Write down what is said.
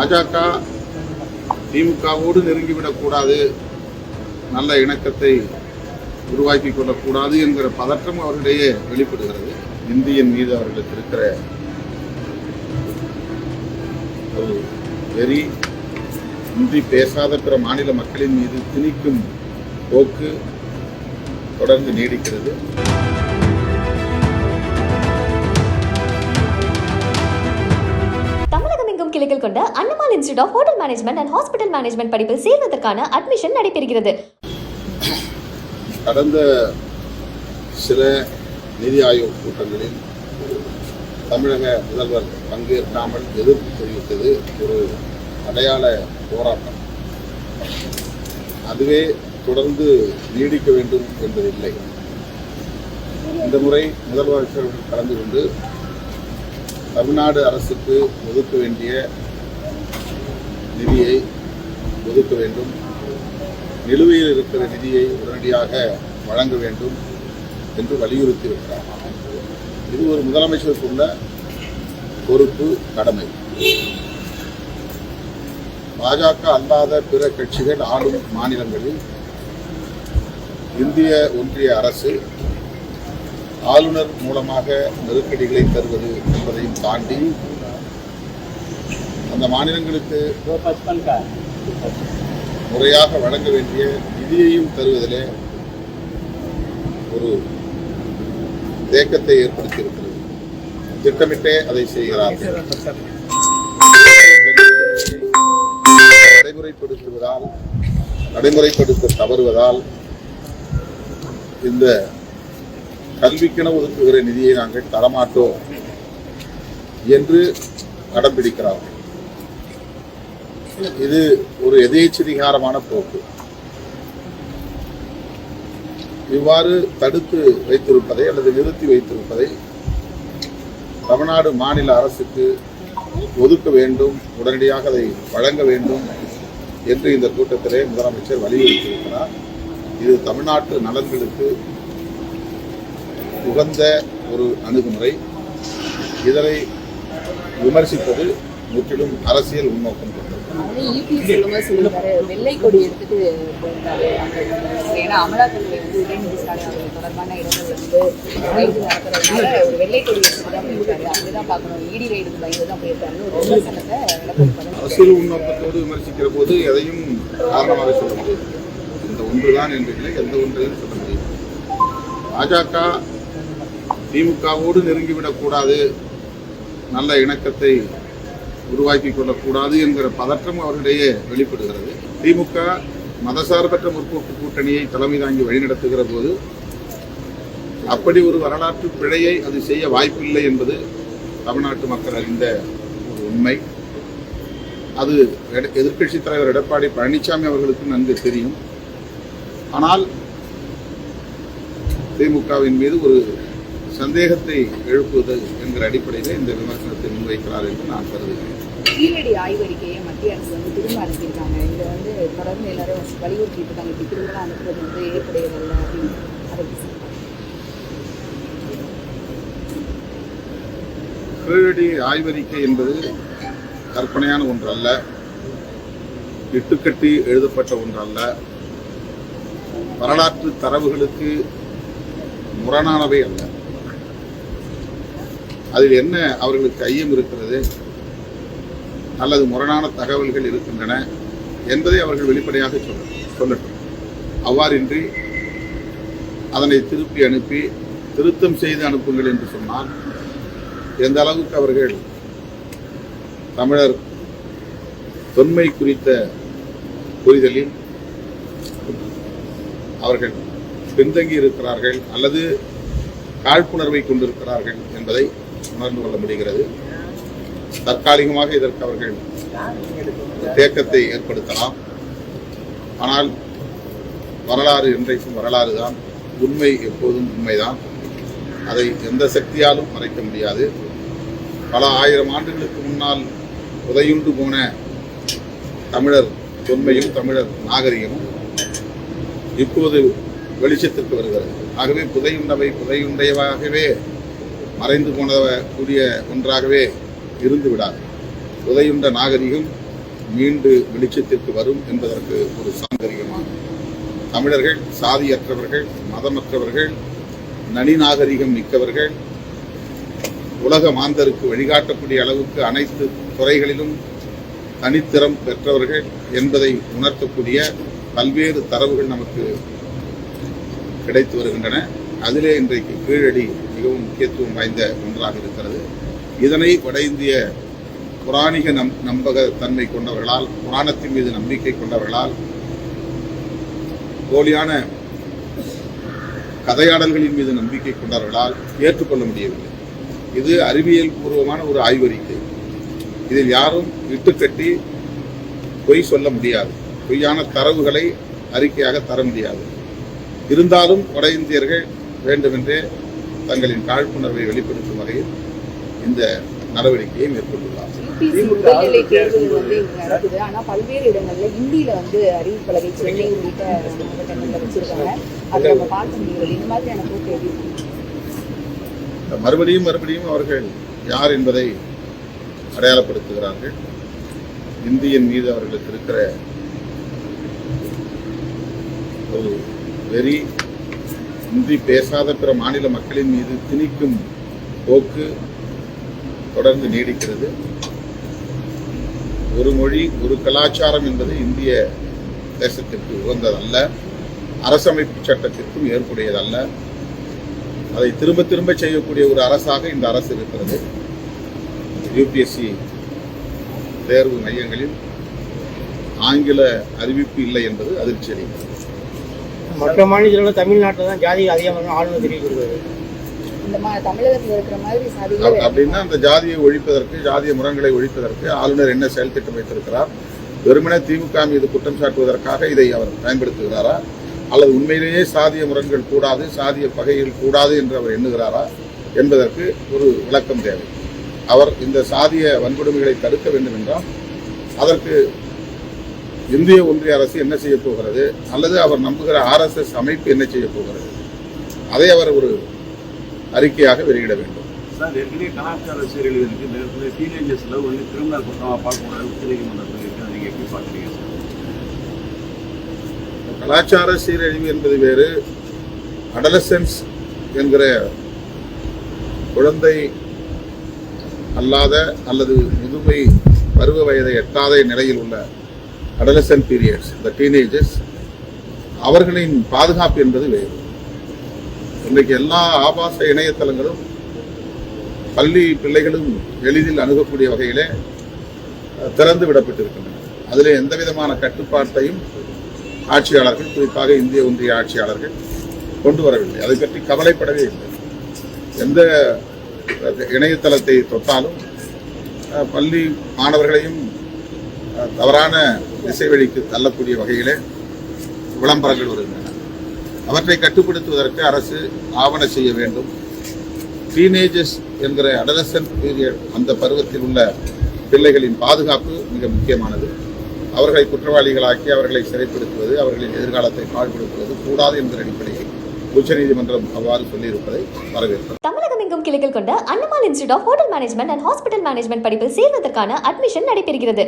பாஜக திமுகவோடு நெருங்கிவிடக்கூடாது. நல்ல இணக்கத்தை உருவாக்கி கொள்ளக்கூடாது என்கிற பதற்றம் அவர்களிடையே வெளிப்படுகிறது. இந்தியன் மீது அவர்களுக்கு இருக்கிற ஒரு வெறி இந்தி பேசாத பிற மாநில மக்களின் மீது திணிக்கும் போக்கு தொடர்ந்து நீடிக்கிறது. கிளைகள் கொண்ட Annamal institute of hotel management and hospital management படிப்பில் சேர்வதற்கான அட்மிஷன் நடைபெறுகிறது. கடந்த சில நிதி ஆயோக் கூட்டங்களில் தமிழக முதல்வர் பங்கேற்காமல் எதிர்ப்பு தெரிவித்தது ஒரு அடையாள போராட்டம். அதுவே தொடர்ந்து நீடிக்க வேண்டும் என்பதில்லை. இந்த முறை முதல்வர் கலந்து கொண்டு தமிழ்நாடு அரசுக்கு ஒதுக்க வேண்டிய நிதியை ஒதுக்க வேண்டும். நிலுவையில் இருக்கிற நிதியை உடனடியாக வழங்க வேண்டும் என்று வலியுறுத்தி இருக்கிறார் இது ஒரு முதலமைச்சருக்குள்ள பொறுப்பு கடமை. பாஜக அல்லாத பிற கட்சிகள் ஆளும் மாநிலங்களில் இந்திய ஒன்றிய அரசு ஆளுநர் மூலமாக நெருக்கடிகளை தருவது என்பதையும் தாண்டி அந்த மாநிலங்களுக்கு முறையாக வழங்க வேண்டிய நிதியையும் தருவதிலே ஒரு தேக்கத்தை ஏற்படுத்தியிருக்கிறது. திட்டமிட்டே அதை செய்கிறார்கள். நடைமுறைப்படுத்துவதால் நடைமுறைப்படுத்த தவறுவதால் இந்த கல்விக்கென ஒதுக்குகிற நிதியை நாங்கள் தரமாட்டோம் என்று கடம்பிடிக்கிறார்கள் இது ஒரு எதேச்சதிகாரமான போக்கு. இவ்வாறு தடுத்து வைத்திருப்பதை அல்லது நிறுத்தி வைத்திருப்பதை தமிழ்நாடு மாநில அரசுக்கு ஒதுக்க வேண்டும் உடனடியாக அதை வழங்க வேண்டும் என்று இந்த கூட்டத்திலே முதலமைச்சர் வலியுறுத்தியிருக்கிறார். இது தமிழ்நாட்டு நலன்களுக்கு உகந்த ஒரு அணுகுமுறை. இதனை விமர்சிப்பது முற்றிலும் அரசியல் உள்நோக்கம் சொல்லியிருக்காரு வெள்ளை கொடி எடுத்துட்டு போயிருந்தாரு ஏன்னா அமலாக்கத்துறை வந்து உதயநிதி ஸ்டாலின் அவர்கள் தொடர்பான இடங்கள் வந்து ரைடு நடத்துறதுனால ஒரு வெள்ளை கொடி எடுத்துட்டு தான் போயிருக்காரு. பார்க்கணும். இடி ரைடுக்கு பயந்து தான் போயிருக்காருன்னு ஒரு விமர்சனத்தை அரசியல் உள்நோக்கத்தோடு விமர்சிக்கிற போது எதையும் காரணமாக சொல்ல முடியும் இந்த ஒன்றுதான் என்று எந்த ஒன்றையும் சொல்ல முடியும் பாஜக திமுகவோடு நெருங்கிவிடக்கூடாது. நல்ல இணக்கத்தை உருவாக்கி கொள்ளக்கூடாது என்கிற பதற்றம் அவர்களிடையே வெளிப்படுகிறது. திமுக மதசார்பற்ற முற்போக்கு கூட்டணியை தலைமை தாங்கி வழிநடத்துகிற போது அப்படி ஒரு வரலாற்று பிழையை அது செய்ய வாய்ப்பில்லை என்பது தமிழ்நாட்டு மக்கள் அறிந்த ஒரு உண்மை. அது எட- தலைவர் எடப்பாடி பழனிசாமி அவர்களுக்கு நன்கு தெரியும். ஆனால் திமுகவின் மீது ஒரு சந்தேகத்தை எழுப்புவது என்கிற அடிப்படையில் இந்த விமர்சனத்தை முன்வைக்கிறார் என்று நான் கருதுகிறேன். கீழடி ஆய்வறிக்கையை மத்திய அரசு வந்து திரும்ப அனுப்பியிருக்காங்க இதை வந்து தொடர்ந்து எல்லாரும் வலியுறுத்திட்டு இருக்காங்க இப்படி திரும்ப அனுப்புறது வந்து ஏற்புடையதல்ல அப்படின்னு அதை. கீழடி ஆய்வறிக்கை என்பது கற்பனையான ஒன்றல்ல இட்டுக்கட்டி எழுதப்பட்ட ஒன்றல்ல. வரலாற்று தரவுகளுக்கு முரணானவை அல்ல. அதில் என்ன அவர்களுக்கு ஐயம் இருக்கிறது? அல்லது முரணான தகவல்கள் இருக்கின்றன என்பதை அவர்கள் வெளிப்படையாக சொல்ல சொல்லட்டும். அவ்வாறின்றி அதனை திருப்பி அனுப்பி திருத்தம் செய்து அனுப்புங்கள் என்று சொன்னால் எந்த அளவுக்கு அவர்கள் தமிழர் தொன்மை குறித்த புரிதலில் அவர்கள் பின்தங்கி இருக்கிறார்கள் அல்லது காழ்ப்புணர்வை கொண்டிருக்கிறார்கள் என்பதை உணர்ந்து கொள்ள முடிகிறது. தற்காலிகமாக இதற்கு அவர்கள் தேக்கத்தை ஏற்படுத்தலாம். ஆனால் வரலாறு என்றைக்கும் வரலாறு தான். உண்மை எப்போதும் உண்மைதான். அதை எந்த சக்தியாலும் மறைக்க முடியாது. பல ஆயிரம் ஆண்டுகளுக்கு முன்னால் உதையுண்டு போன தமிழர் தொன்மையும் தமிழர் நாகரிகமும் இப்போது வெளிச்சத்திற்கு வருகிறது. ஆகவே புதையுண்டவை புதையுண்டையவாகவே மறைந்து போன கூடிய ஒன்றாகவே இருந்து விடாது புதையுண்ட நாகரிகம் மீண்டு வெளிச்சத்திற்கு வரும் என்பதற்கு ஒரு சாந்தரிகமாகும் தமிழர்கள் சாதியற்றவர்கள் மதமற்றவர்கள் நனிநாகரிகம் மிக்கவர்கள் உலக மாந்தருக்கு வழிகாட்டக்கூடிய அளவுக்கு அனைத்து துறைகளிலும் தனித்திறம் பெற்றவர்கள் என்பதை உணர்த்தக்கூடிய பல்வேறு தரவுகள் நமக்கு கிடைத்து வருகின்றன. அதிலே இன்றைக்கு கீழடி மிகவும் முக்கியத்துவம் வாய்ந்த ஒன்றாக இருக்கிறது. இதனை வட இந்திய புராணிக நம் நம்பக தன்மை கொண்டவர்களால் புராணத்தின் மீது நம்பிக்கை கொண்டவர்களால் போலியான கதையாடல்களின் மீது நம்பிக்கை கொண்டவர்களால் ஏற்றுக்கொள்ள முடியவில்லை. இது அறிவியல் பூர்வமான ஒரு ஆய்வறிக்கை. இதில் யாரும் இட்டுக்கட்டி பொய் சொல்ல முடியாது. பொய்யான தரவுகளை அறிக்கையாக தர முடியாது. இருந்தாலும் வட இந்தியர்கள் வேண்டுமென்றே தங்களின் காழ்ப்புணர்வை வெளிப்படுத்தும் வகையில் இந்த நடவடிக்கையை மேற்கொண்டுள்ளார் யூபிஎஸ்சி உடல்நிலை தேர்வுகள் வந்து இங்க நடக்குது. ஆனா பல்வேறு இடங்கள்ல இந்தியில வந்து அறிவிப்பலகை சென்னை உள்ளிட்ட மாவட்டங்கள்ல வச்சிருக்காங்க. அதை நம்ம பார்க்க முடிகிறது. இந்த மாதிரியான போக்கு எப்படி இருக்கு? மறுபடியும் மறுபடியும் அவர்கள் யார் என்பதை அடையாளப்படுத்துகிறார்கள். இந்தியன் மீது அவர்களுக்கு இருக்கிற ஒரு வெறி இந்தி பேசாத பிற மாநில மக்களின் மீது திணிக்கும் போக்கு தொடர்ந்து நீடிக்கிறது. ஒரு மொழி ஒரு கலாச்சாரம் என்பது இந்திய தேசத்திற்கு உகந்ததல்ல. அரசமைப்பு சட்டத்திற்கும் ஏற்புடையதல்ல. அதை திரும்ப திரும்ப செய்யக்கூடிய ஒரு அரசாக இந்த அரசு இருக்கிறது. யூபிஎஸ்சி தேர்வு மையங்களில் ஆங்கில அறிவிப்பு இல்லை என்பது அதிர்ச்சி அளிக்கிறது மற்ற மாநிலங்களோட தமிழ்நாட்டில் தான் ஜாதி அதிகமாக ஆளுநர் தெரிவிக்கிறது இந்த மா தமிழகத்துல இருக்கிற மாதிரி அப்- சாதிகள் அப்படின்னா அந்த ஜாதியை ஒழிப்பதற்கு ஜாதிய முரண்களை ஒழிப்பதற்கு ஆளுநர் என்ன செயல் திட்டம் வைத்திருக்கிறார்? வெறுமனே திமுக மீது குற்றம் சாட்டுவதற்காக இதை அவர் பயன்படுத்துகிறாரா? அல்லது உண்மையிலேயே சாதிய முரண்கள் கூடாது சாதிய பகைகள் கூடாது என்று அவர் எண்ணுகிறாரா? என்பதற்கு ஒரு விளக்கம் தேவை. அவர் இந்த சாதிய வன்கொடுமைகளை தடுக்க வேண்டும் என்றால் அதற்கு இந்திய ஒன்றிய அரசு என்ன செய்ய போகிறது? அல்லது அவர் நம்புகிற ஆர்எஸ்எஸ் அமைப்பு என்ன செய்ய போகிறது? அதை அவர் ஒரு அறிக்கையாக வெளியிட வேண்டும். சார் ஏற்கனவே கலாச்சார சீரழிவு இருக்கு. இந்த இடத்துல டீனேஜர்ஸ்ல வந்து கிரிமினல் குற்றமா பார்க்கக்கூடாது உச்சநீதிமன்றத்தில் இருக்கு அதை எப்படி பார்க்குறீங்க சார்? கலாச்சார சீரழிவு என்பது வேறு. அடலசன்ஸ் என்கிற குழந்தை அல்லாத அல்லது முதுமை பருவ வயதை எட்டாத நிலையில் உள்ள அடலசன் பீரியட்ஸ் இந்த டீனேஜர்ஸ் அவர்களின் பாதுகாப்பு என்பது வேறு. இன்றைக்கு எல்லா ஆபாச இணையதளங்களும் பள்ளி பிள்ளைகளும் எளிதில் அணுகக்கூடிய வகையிலே திறந்து விடப்பட்டிருக்கின்றன. அதில் எந்த விதமான கட்டுப்பாட்டையும் ஆட்சியாளர்கள் குறிப்பாக இந்திய ஒன்றிய ஆட்சியாளர்கள் கொண்டு வரவில்லை. அதை பற்றி கவலைப்படவே இல்லை. எந்த இணையதளத்தை தொட்டாலும் பள்ளி மாணவர்களையும் தவறான திசைவழிக்கு தள்ளக்கூடிய வகையிலே விளம்பரங்கள் வருகின்றன. அவற்றை கட்டுப்படுத்துவதற்கு அரசு ஆவண செய்ய வேண்டும். டீனேஜஸ் என்கிற அடலசன்ட் பீரியட் அந்த பருவத்தில் உள்ள பிள்ளைகளின் பாதுகாப்பு மிக முக்கியமானது. அவர்களை குற்றவாளிகளாக்கி அவர்களை சிறைப்படுத்துவது அவர்களின் எதிர்காலத்தை பாழ்படுத்துவது கூடாது என்கிற அடிப்படையில் உச்சநீதிமன்றம் அவ்வாறு சொல்லியிருப்பதை வரவேற்கிறது தமிழகம் எங்கும் கிளைகள் கொண்ட Annamal institute of hotel management and hospital management படிப்பில் சேர்வதற்கான அட்மிஷன் நடைபெறுகிறது.